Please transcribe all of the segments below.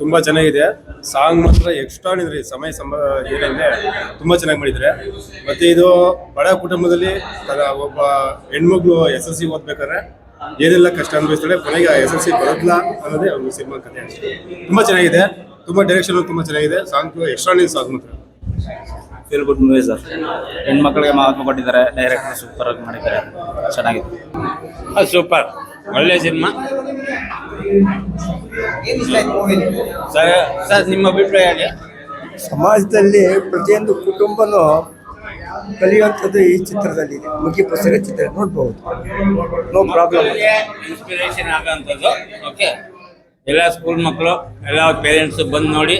ತುಂಬಾ ಚೆನ್ನಾಗಿದೆ. ಸಾಂಗ್ ಮಾತ್ರ ಎಕ್ಸ್ಟ್ರಾನಿದ್ರಿ ಸಮಯ ಸಂಬ ಏನಂದ್ರೆ ತುಂಬಾ ಚೆನ್ನಾಗಿ ಮಾಡಿದ್ರೆ ಮತ್ತೆ ಇದು ಬಡ ಕುಟುಂಬದಲ್ಲಿ ತನ್ನ ಒಬ್ಬ ಹೆಣ್ಮಗ್ಳು ಎಸ್ ಎಲ್ ಸಿ ಓದ್ಬೇಕಾದ್ರೆ ಏನೆಲ್ಲ ಕಷ್ಟ ಅನುಭವಿಸ್ತಾಳೆ ಕೊನೆಗೆ ಎಸ್ ಎಲ್ ಸಿ ಬರೋದಿಲ್ಲ ಅನ್ನೋದೇ ಒಂದು ಸಿನಿಮಾ ಕಥೆ ತುಂಬ ತುಂಬಾ ಚೆನ್ನಾಗಿದೆ. ತುಂಬಾ ಡೈರೆಕ್ಷನ್ ತುಂಬಾ ಚೆನ್ನಾಗಿದೆ. ಸಾಂಗ್ ಎಕ್ಸ್ಟ್ರಾನಿಕ್ ಸಾಂಗ್ ಮಾತ್ರ. ಫೀಲ್ ಗುಡ್ ಮೂವಿ ಸರ್ ಹೆಣ್ಮಕ್ಳಿಗೆ ಮಹತ್ವ ಕೊಟ್ಟಿದ್ದಾರೆ. ಡೈರೆಕ್ಟರ್ ಸೂಪರ್ ಆಗಿ ಮಾಡಿದ್ದಾರೆ. ಚೆನ್ನಾಗಿದೆ. ಸೂಪರ್. ಒಳ್ಳೆ ಸಿನಿಮಾ. ಸರ್ ಸರ್ ನಿಮ್ಮ ಅಭಿಪ್ರಾಯ ಸಮಾಜದಲ್ಲಿ ಪ್ರತಿಯೊಂದು ಕುಟುಂಬನೂ ಕಲಿಯುವಂಥದ್ದು ಈ ಚಿತ್ರದಲ್ಲಿದೆ ಮುಖ್ಯ ಪುಸ್ತಕ ಚಿತ್ರ ನೋಡ್ಬೋದು. ನೋ ಪ್ರಾಬ್ಲಮ್ ಇನ್ಸ್ಪಿರೇಷನ್ ಆಗೋಂಥದ್ದು. ಓಕೆ ಎಲ್ಲ ಸ್ಕೂಲ್ ಮಕ್ಕಳು ಎಲ್ಲ ಪೇರೆಂಟ್ಸ್ ಬಂದು ನೋಡಿ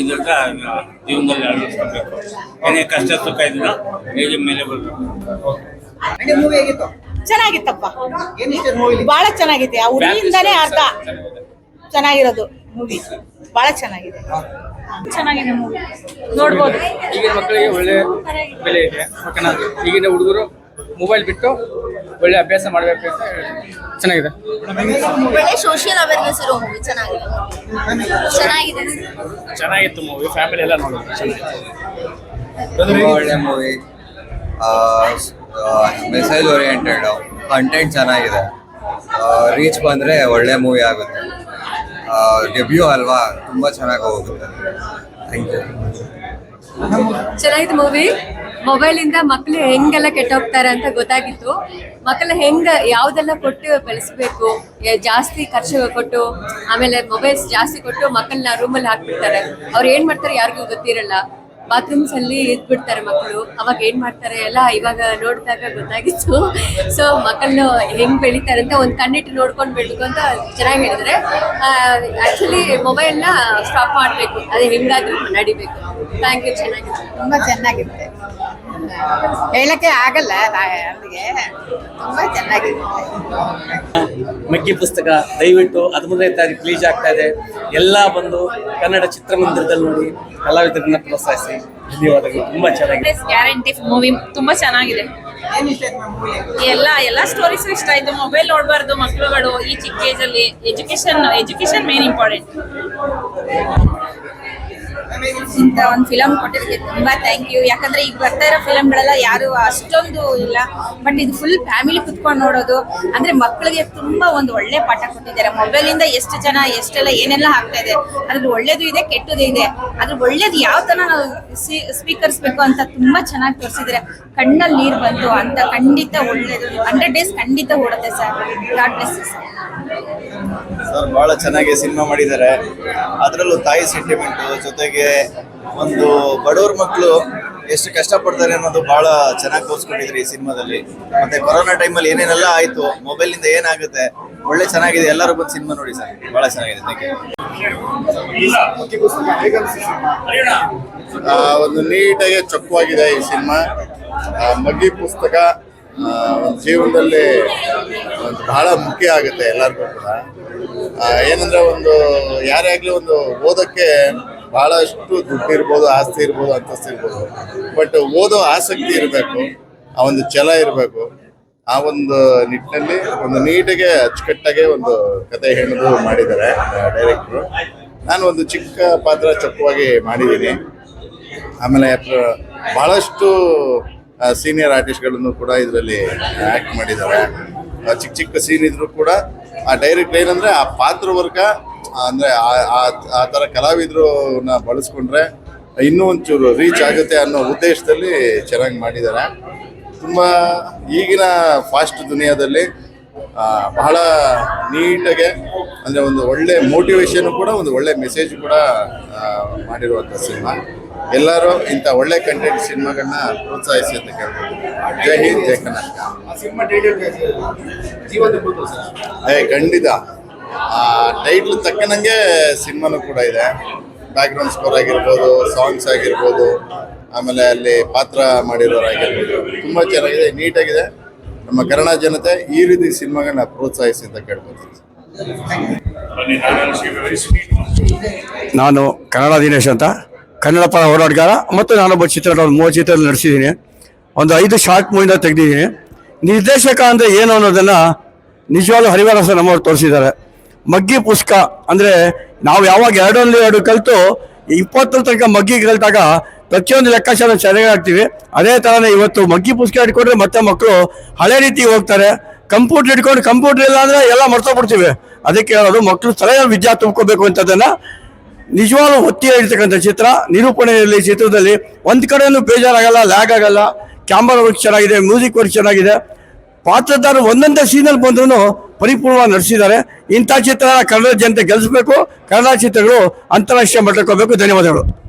ಇದ್ರ ಜೀವನದಲ್ಲಿ ಅಳವಡಿಸ್ಕೋಬೇಕು. ಏನೇ ಕಷ್ಟ ಸುಖ ಇದ್ರು ಹೇಗೆ ಮೇಲೆ ಬರಬೇಕು. ಚೆನ್ನಾಗಿತ್ತಪ್ಪ. ಬಹಳ ಚೆನ್ನಾಗಿದೆ ಆ ಹುಡುಗಿಯಿಂದಾನೇ ಅರ್ಧ ಚೆನ್ನಾಗಿರೋದು ಮೂವಿ ಬಹಳ ಚೆನ್ನಾಗಿದೆ. ಚೆನ್ನಾಗಿದೆ ಮೂವಿ ನೋಡ್ಬೋದು. ಈಗಿನ ಮಕ್ಕಳಿಗೆ ಒಳ್ಳೆ ಬೆಲೆ ಇದೆ. ಓಕೆನಾ? ಈಗಿನ ಹುಡುಗರು ಮೊಬೈಲ್ ಬಿಟ್ಟು ಒಳ್ಳೆ ಅಭ್ಯಾಸ ಮಾಡಬೇಕು ಅಂತ. ಚೆನ್ನಾಗಿದೆ. ಒಳ್ಳೆ ಸೋಷಿಯಲ್ ಅವೇರ್ನೆಸ್ ಇರೋ ಮೂವಿ ಚೆನ್ನಾಗಿದೆ. ಚೆನ್ನಾಗಿದೆ. ಚೆನ್ನಾಗಿತ್ತು ಮೂವಿ ಫ್ಯಾಮಿಲಿ ಎಲ್ಲ ನೋಡೋದು ಒಳ್ಳೆ ಮೂವಿ ಮೆಸೇಜ್ ಓರಿಯೆಂಟೆಡ್ ಕಂಟೆಂಟ್ ಚೆನ್ನಾಗಿದೆ ರೀಚ್ ಬಂದರೆ ಒಳ್ಳೆ ಮೂವಿ ಆಗುತ್ತೆ. ಡೆಬ್ಯೂ ಅಲ್ವಾ, ತುಂಬ ಚೆನ್ನಾಗಿ ಹೋಗುತ್ತೆ. ಥ್ಯಾಂಕ್ ಯು ಚೆನ್ನಾಗಿತ್ತು ಮೂವಿ ಮೊಬೈಲಿಂದ ಮಕ್ಕಳು ಹೆಂಗೆಲ್ಲ ಕೆಟ್ಟೋಗ್ತಾರೆ ಅಂತ ಗೊತ್ತಾಗಿತ್ತು. ಮಕ್ಕಳು ಹೆಂಗ, ಯಾವ್ದೆಲ್ಲ ಕೊಟ್ಟು ಬೆಳೆಸ್ಬೇಕು ಜಾಸ್ತಿ ಖರ್ಚು ಕೊಟ್ಟು, ಆಮೇಲೆ ಮೊಬೈಲ್ಸ್ ಜಾಸ್ತಿ ಕೊಟ್ಟು ಮಕ್ಕಳನ್ನ ರೂಮಲ್ಲಿ ಹಾಕ್ಬಿಡ್ತಾರೆ. ಅವ್ರು ಏನ್ ಮಾಡ್ತಾರೆ ಯಾರಿಗೂ ಗೊತ್ತಿರಲ್ಲ. ಬಾತ್ರೂಮ್ಸ್ ಅಲ್ಲಿ ಇದ್ಬಿಡ್ತಾರೆ ಮಕ್ಕಳು. ಅವಾಗ ಏನ್ ಮಾಡ್ತಾರೆ ಎಲ್ಲ ಇವಾಗ ನೋಡಿದಾಗ ಗೊತ್ತಾಗಿತ್ತು. ಸೊ ಮಕ್ಕಳನ್ನು ಹೆಂಗ್ ಬೆಳಿತಾರೆ ಅಂತ ಒಂದ್ ಕಣ್ಣಿಟ್ಟು ನೋಡ್ಕೊಂಡು ಬೆಳಬೇಕು ಅಂತ ಚೆನ್ನಾಗಿ ಹೇಳಿದ್ರೆ. ಆಕ್ಚುಲಿ ನ ಸ್ಟಾಪ್ ಮಾಡ್ಬೇಕು. ಅದೇ ಹೆಂಗಾದ್ರೂ ನಡಿಬೇಕು. ಥ್ಯಾಂಕ್ ಯು ಚೆನ್ನಾಗಿತ್ತು ತುಂಬಾ ಚೆನ್ನಾಗಿರುತ್ತೆ. ಹೇಳಕ್ಕೆ ಆಗಲ್ಲ ಅವರಿಗೆ ತುಂಬಾ ಚೆನ್ನಾಗಿರುತ್ತೆ. ಮಗ್ಗಿ ಪುಸ್ತಕ ದಯವಿಟ್ಟು ಹದಿಮೂರನೇ ತಾರೀಕು ರಿಲೀಸ್ ಆಗ್ತಾ ಇದೆ. ಎಲ್ಲ ಬಂದು ಕನ್ನಡ ಚಿತ್ರಮಂದಿರದಲ್ಲಿ ನೋಡಿ ಕಲಾವಿದರನ್ನ ಪ್ರೋತ್ಸಾಹಿಸಿ. ಧನ್ಯವಾದಗಳು. ತುಂಬಾ ಚೆನ್ನಾಗಿದೆ. ಗ್ಯಾರಂಟಿ ಮೂವಿ ತುಂಬಾ ಚೆನ್ನಾಗಿದೆ. ಎಲ್ಲ ಎಲ್ಲ ಸ್ಟೋರೀಸ್ ಇಷ್ಟ ಆಯ್ತು. ಮೊಬೈಲ್ ನೋಡಬಾರ್ದು ಮಕ್ಕಳುಗಳು ಈ ಚಿಕ್ಕ ಏಜ್ ಅಲ್ಲಿ. ಎಜುಕೇಶನ್ ಎಜುಕೇಶನ್ ಮೇನ್ ಇಂಪಾರ್ಟೆಂಟ್ ಇಂಥ ಒಂದು ಫಿಲಮ್ ಕೊಟ್ಟಿದ್ದಕ್ಕೆ ತುಂಬಾ ಥ್ಯಾಂಕ್ ಯು ಯಾಕಂದ್ರೆ ಈಗ ಬರ್ತಾ ಇರೋ ಫಿಲಮ್ಗಳೆಲ್ಲ ಯಾರು ಅಷ್ಟೊಂದು ಇಲ್ಲ. ಬಟ್ ಇದು ಫುಲ್ ಫ್ಯಾಮಿಲಿ ಕುತ್ಕೊಂಡು ನೋಡೋದು. ಅಂದ್ರೆ ಮಕ್ಕಳಿಗೆ ತುಂಬಾ ಒಂದು ಒಳ್ಳೆ ಪಾಠ ಕೊಟ್ಟಿದ್ದಾರೆ. ಮೊಬೈಲ್ ಇಂದ ಎಷ್ಟು ಜನ, ಎಷ್ಟೆಲ್ಲ ಏನೆಲ್ಲ ಆಗ್ತಾ ಇದೆ ಅದ್ರಲ್ಲಿ ಒಳ್ಳೇದು ಇದೆ ಕೆಟ್ಟದು ಇದೆ. ಅದ್ರ ಒಳ್ಳೇದು ಯಾವ ತರ ನಾವು ಸ್ವೀಕರಿಸ್ಬೇಕು ಅಂತ ತುಂಬಾ ಚೆನ್ನಾಗಿ ತೋರಿಸಿದ್ರೆ ಕಣ್ಣಲ್ಲಿ ನೀರು ಬಂತು ಅಂತ ಖಂಡಿತ ಒಳ್ಳೇದು. ಹಂಡ್ರೆಡ್ ಡೇಸ್ ಖಂಡಿತ ಓಡುತ್ತೆ sir God bless sir sir ಭಾಳ ಚೆನ್ನಾಗಿ ಸಿನಿಮಾ ಮಾಡಿದ್ದಾರೆ. ಅದರಲ್ಲೂ ತಾಯಿ ಸೆಂಟಿಮೆಂಟ್ ಜೊತೆಗೆ ಒಂದು ಬಡವ್ರ ಮಕ್ಕಳು ಎಷ್ಟು ಕಷ್ಟಪಡ್ತಾರೆ ಅನ್ನೋದು ಬಹಳ ಚೆನ್ನಾಗಿ ತೋರಿಸ್ಕೊಂಡಿದ್ರು ಈ ಸಿನಿಮಾದಲ್ಲಿ. ಮತ್ತೆ ಕೊರೋನಾ ಟೈಮಲ್ಲಿ ಏನೇನೆಲ್ಲ ಆಯ್ತು ಇಂದ ಏನಾಗುತ್ತೆ, ಒಳ್ಳೆ ಚೆನ್ನಾಗಿದೆ, ಎಲ್ಲರೂ ಬಂದು ಸಿನಿಮಾ ನೋಡಿ ಸರ್. ಬಹಳ ಚೆನ್ನಾಗಿದೆ ಒಂದು ನೀಟಾಗಿ ಚೊಕ್ಕವಾಗಿದೆ ಈ ಸಿನಿಮಾ. ಮಗ್ಗಿ ಪುಸ್ತಕ ಜೀವನದಲ್ಲಿ ಬಹಳ ಮುಖ್ಯ ಆಗುತ್ತೆ ಎಲ್ಲರಿಗೂ ಕೂಡ. ಏನಂದ್ರೆ ಒಂದು, ಯಾರೇ ಆಗ್ಲಿ ಒಂದು ಓದಕ್ಕೆ ಬಹಳಷ್ಟು ದುಡ್ಡು ಇರ್ಬೋದು ಆಸ್ತಿ ಇರ್ಬೋದು, ಅಂತಸ್ತು ಇರ್ಬೋದು. ಬಟ್ ಓದೋ ಆಸಕ್ತಿ ಇರಬೇಕು, ಆ ಒಂದು ಛಲ ಇರಬೇಕು, ಆ ಒಂದು ನಿಟ್ಟಿನಲ್ಲಿ ಒಂದು ನೀಟಿಗೆ ಅಚ್ಚುಕಟ್ಟಾಗೆ ಒಂದು ಕತೆ ಹೆಣ್ಣು ಮಾಡಿದ್ದಾರೆ ಡೈರೆಕ್ಟ್ರು. ನಾನು ಒಂದು ಚಿಕ್ಕ ಪಾತ್ರ ಚೊಕ್ಕವಾಗಿ ಮಾಡಿದ್ದೀನಿ. ಆಮೇಲೆ, ಬಹಳಷ್ಟು ಸೀನಿಯರ್ ಆರ್ಟಿಸ್ಟ್ಗಳನ್ನು ಕೂಡ ಇದರಲ್ಲಿ ಆ್ಯಕ್ಟ್ ಮಾಡಿದ್ದಾರೆ. ಚಿಕ್ಕ ಚಿಕ್ಕ ಸೀನ್ ಇದ್ರು ಕೂಡ ಆ ಡೈರೆಕ್ಟ್ ಏನಂದ್ರೆ ಆ ಪಾತ್ರವರ್ಗ ಅಂದ್ರೆ ಆ- ಥರ ಕಲಾವಿದ್ರನ್ನ ಬಳಸ್ಕೊಂಡ್ರೆ ಇನ್ನೂ ಒಂಚೂರು ರೀಚ್ ಆಗುತ್ತೆ ಅನ್ನೋ ಉದ್ದೇಶದಲ್ಲಿ ಚೆನ್ನಾಗಿ ಮಾಡಿದ್ದಾರೆ. ತುಂಬ ಈಗಿನ ಫಾಸ್ಟ್ ದುನಿಯಾದಲ್ಲಿ ಬಹಳ ನೀಟಾಗೆ ಅಂದರೆ ಒಂದು ಒಳ್ಳೆ ಮೋಟಿವೇಶನ್ ಕೂಡ ಒಂದು ಒಳ್ಳೆ ಮೆಸೇಜ್ ಕೂಡ ಮಾಡಿರುವಂಥ ಸಿನಿಮಾ. ಎಲ್ಲರೂ ಇಂಥ ಒಳ್ಳೆ ಕಂಟೆಂಟ್ ಸಿನಿಮಾಗಳನ್ನ ಪ್ರೋತ್ಸಾಹಿಸಿ ಅಂತ ಕೇಳ್ಬೋದು ಜೈ ಹಿಂದ್ ಜೈ ಕರ್ನಾಟಕ. ಏ ಖಂಡಿತ. ಟೈಟ್ಲ್ ತಕ್ಕನಂಗೆ ಸಿನಿಮಾನು ಕೂಡ ಇದೆ. ಬ್ಯಾಕ್ಗ್ರೌಂಡ್ ಸ್ಕೋರ್ ಆಗಿರ್ಬೋದು ಸಾಂಗ್ಸ್ ಆಗಿರ್ಬೋದು, ಆಮೇಲೆ ಅಲ್ಲಿ ಪಾತ್ರ ಮಾಡಿರೋರಾಗಿರ್ಬೋದು ತುಂಬ ಚೆನ್ನಾಗಿದೆ ನೀಟಾಗಿದೆ ನಮ್ಮ ಕನ್ನಡ ಜನತೆ ಈ ರೀತಿ ಸಿನಿಮಾಗಳನ್ನ ಪ್ರೋತ್ಸಾಹಿಸಿ ಅಂತ ಕೇಳ್ಬೋದು ನಾನು ಕನ್ನಡ ದಿನೇಶ್ ಅಂತ. ಕನ್ನಡ ಪರ ಹೋರಾಟಗಾರ ಮತ್ತು ನಾನೊಬ್ಬ ಚಿತ್ರ ಒಂದು ಮೂವತ್ತು ಚಿತ್ರ ನಡೆಸಿದ್ದೀನಿ. ಒಂದು ಐದು ಶಾರ್ಟ್ ಮೂವಿಂದ ತೆಗೆದಿದ್ದೀನಿ. ನಿರ್ದೇಶಕ ಅಂದರೆ ಏನು ಅನ್ನೋದನ್ನು ನಿಜವಾಗ್ಲೂ ಹರಿವರಸ ನಮ್ಮವ್ರು ತೋರಿಸಿದ್ದಾರೆ. ಮಗ್ಗಿ ಪುಷ್ಕ ಅಂದರೆ ನಾವು ಯಾವಾಗ ಎರಡರಲ್ಲಿ ಎರಡು ಕಲಿತು ಇಪ್ಪತ್ತರ ತನಕ ಮಗ್ಗಿ ಕಲಿತಾಗ ಪ್ರತಿಯೊಂದು ಲೆಕ್ಕಾಚಾರ ಚೆನ್ನಾಗಿ ಆಗ್ತೀವಿ ಅದೇ ಥರನೇ ಇವತ್ತು ಮಗ್ಗಿ ಪುಸ್ತಕ ಇಟ್ಕೊಂಡ್ರೆ ಮತ್ತೆ ಮಕ್ಕಳು ಹಳೆ ರೀತಿ ಹೋಗ್ತಾರೆ. ಕಂಪ್ಯೂಟರ್ ಇಟ್ಕೊಂಡು ಕಂಪ್ಯೂಟರ್ ಇಲ್ಲ ಅಂದರೆ ಎಲ್ಲ ಮರ್ತೋಗ್ಬಿಡ್ತೀವಿ ಅದಕ್ಕೆ ಹೇಳೋದು ಮಕ್ಕಳು ತಲೆಯಲ್ಲಿ ವಿದ್ಯಾ ತುಂಬ್ಕೋಬೇಕು ಅಂತದನ್ನು ನಿಜವಾಗ್ಲೂ ಒತ್ತಿ ಇರ್ತಕ್ಕಂಥ ಚಿತ್ರ. ನಿರೂಪಣೆಯಲ್ಲಿ ಚಿತ್ರದಲ್ಲಿ ಒಂದು ಕಡೆಯೂ ಬೇಜಾರಾಗಲ್ಲ, ಲ್ಯಾಗ್ ಆಗಲ್ಲ. ಕ್ಯಾಮ್ರಾ ವರ್ಕ್ ಚೆನ್ನಾಗಿದೆ, ಮ್ಯೂಸಿಕ್ ವರ್ಕ್ ಚೆನ್ನಾಗಿದೆ. ಪಾತ್ರಧಾರ ಒಂದೊಂದೇ ಸೀನಲ್ಲಿ ಬಂದ್ರೂ ಪರಿಪೂರ್ಣವಾಗಿ ನಡೆಸಿದ್ದಾರೆ. ಇಂಥ ಚಿತ್ರ ಕನ್ನಡ ಜನತೆ ಗೆಲ್ಲಿಸಬೇಕು ಕನ್ನಡ ಚಿತ್ರಗಳು ಅಂತಾರಾಷ್ಟ್ರೀಯ ಮಟ್ಟಕ್ಕೆ ಹೋಗಬೇಕು. ಧನ್ಯವಾದಗಳು.